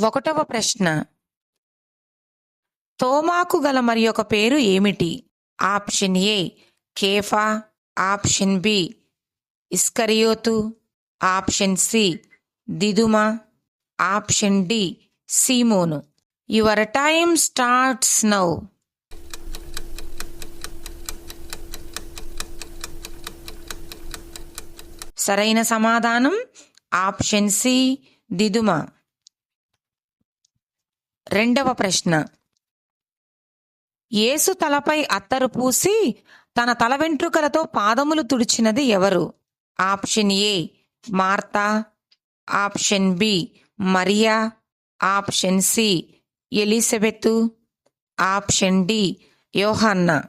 ఒకటవ ప్రశ్న. తోమాకు గల మరి ఒక పేరు ఏమిటి? ఆప్షన్ ఏ కేఫా. ఆప్షన్ బి ఇస్కరియోతు. ఆప్షన్ సి దిదుమా. Option D Simon. Your time starts now. సరైన సమాధానం ఆప్షన్ సి దిదుమా. రెండవ ప్రశ్న. యేసు తలపై అత్తరు పూసి తన తల వెంట్రుకలతో పాదములు తుడిచినది ఎవరు? ఆప్షన్ ఏ మార్తా. Option B Mariya. Option C Elizabeth. Option D యోహన్న.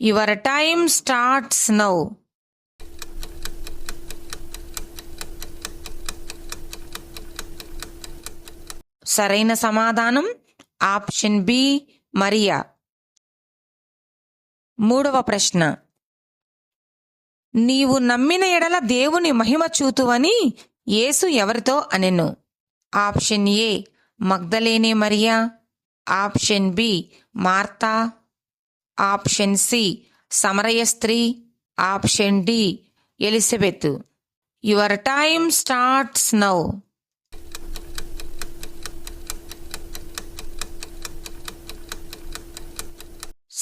Your time starts now సరైన సమాధానం. ఆప్షన్ బి మరియా. మూడవ ప్రశ్న. నీవు నమ్మిన ఎడల దేవుని మహిమ చూతువని యేసు ఎవరితో అనెను? ఆప్షన్ ఏ మగ్ధలేనే మరియా. ఆప్షన్ బి మార్తా. ఆప్షన్ సి సమరయ స్త్రీ. Option D Elizabeth. Your time starts now.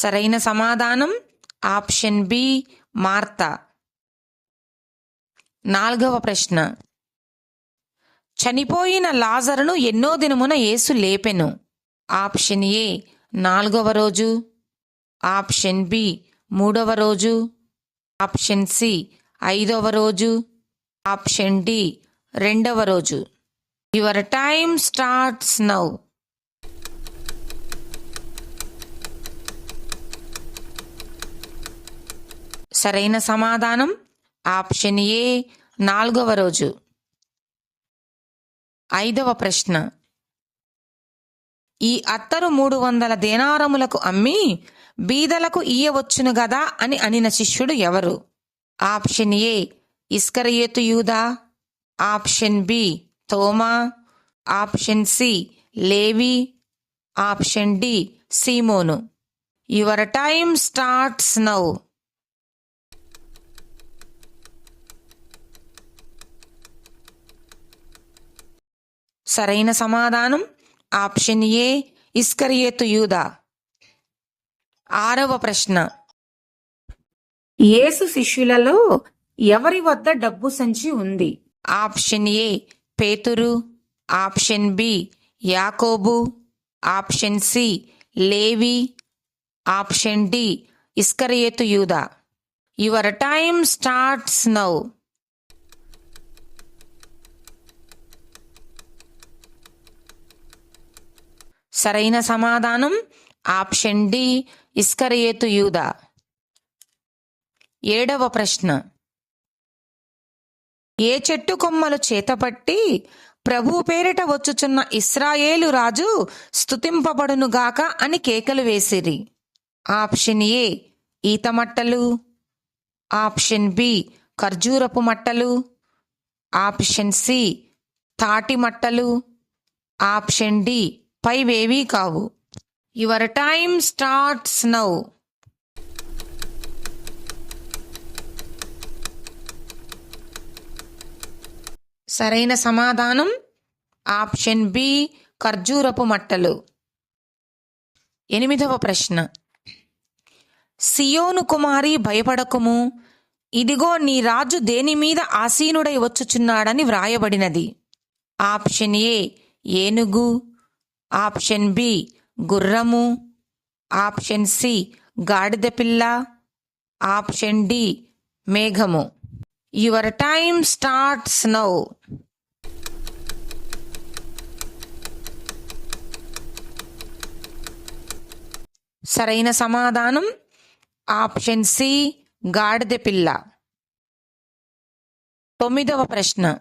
సరైన సమాధానం? ఆప్షన్ బి మార్తా. నాలుగవ ప్రశ్న. చనిపోయిన లాజరును ఎన్నో దినమున యేసు లేపెను. ఆప్షన్ ఏ నాలుగవ రోజు. ఆప్షన్ బి మూడవ రోజు. ఆప్షన్ సి ఐదవ రోజు. ఆప్షన్ డి రెండవ రోజు. Your time starts now. సరైన సమాధానం ఆప్షన్ ఏ నాలుగవ రోజు. ఐదవ ప్రశ్న. ఈ అత్తరు మూడు వందల దేనారములకు అమ్మి బీదలకు ఇయ్యవచ్చును గదా అని అనిన శిష్యుడు ఎవరు? ఆప్షన్ ఏ ఇస్కరయేతు యూదా. ఆప్షన్ బి తోమా. ఆప్షన్ సి లేవి. ఆప్షన్ డి సీమోను. యువర్ టైమ్ స్టార్ట్స్ నౌ సరైన సమాధానం. ఆప్షన్ ఏ ఇస్కరియేతు యూదా. ఆరవ ప్రశ్న. యేసు శిష్యులలో ఎవరి వద్ద డబ్బు సంచి ఉంది? ఆప్షన్ ఏ పేతురు. ఆప్షన్ బి యాకోబు. ఆప్షన్ సి లేవి. ఆప్షన్ డి ఇస్కరియేతు యూదా. యువర్ టైమ్ స్టార్ట్స్ నౌ సరైన సమాధానం? ఆప్షన్ డి ఇస్కరియేతు యూదా. ఏడవ ప్రశ్న. ఏ చెట్టు కొమ్మలు చేతపట్టి ప్రభు పేరిట వచ్చుచున్న ఇస్రాయేలు రాజు స్తుతింపబడునుగాక అని కేకలు వేసిరి. ఆప్షన్ ఏ ఈత మట్టలు. ఆప్షన్ బి ఖర్జూరపు మట్టలు. ఆప్షన్ సి తాటి మట్టలు. ఆప్షన్ డి పైవేవీ కావు. Your time starts now. సరైన సమాధానం? ఆప్షన్ బి ఖర్జూరపు మట్టలు. ఎనిమిదవ ప్రశ్న. సియోను కుమారి భయపడకుము. ఇదిగో నీ రాజు దేని మీద ఆసీనుడై వచ్చుచున్నాడని వ్రాయబడినది. ఆప్షన్ ఏ ఏనుగు. ఆప్షన్ బి గుర్రము. ఆప్షన్ సి గాడిద పిల్ల. ఆప్షన్ డి మేఘము. యువర్ టైమ్ స్టార్ట్స్ నౌ సరైన సమాధానం ఆప్షన్ సి గాడిద పిల్ల. తొమ్మిదవ ప్రశ్న.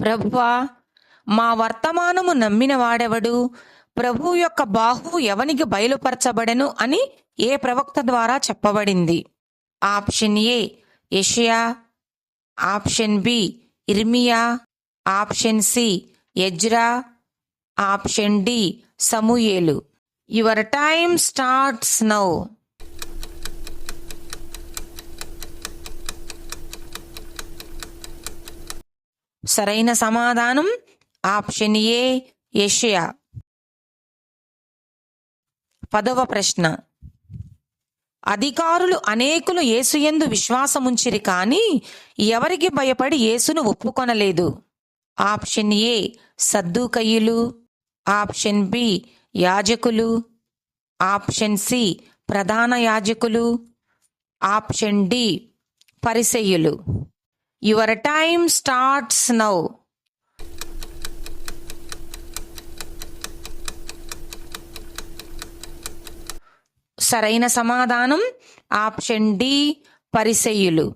ప్రభువా మా వర్తమానము నమ్మిన వాడెవడు ప్రభు యొక్క బాహు ఎవనికి బయలుపరచబడెను అని ఏ ప్రవక్త ద్వారా చెప్పబడింది? ఆప్షన్ ఏ యషియా ఆప్షన్ బి ఇర్మియా ఆప్షన్ సి ఎజ్రా option D Samuel. Your time starts now. సరైన సమాధానం ఆప్షన్ ఏ ఏషియా. పదవ ప్రశ్న. అధికారులు అనేకులు యేసుయందు విశ్వాసముంచిరి కాని ఎవరికి భయపడి యేసును ఒప్పుకొనలేదు? ఆప్షన్ ఏ సద్దుకయ్యులు. ఆప్షన్ బి యాజకులు. ఆప్షన్ సి ప్రధాన యాజకులు. Option D పరిసెయ్యులు. Your time starts now. సరైన సమాధానం ఆప్షన్ డి పరిసెయ్యులు.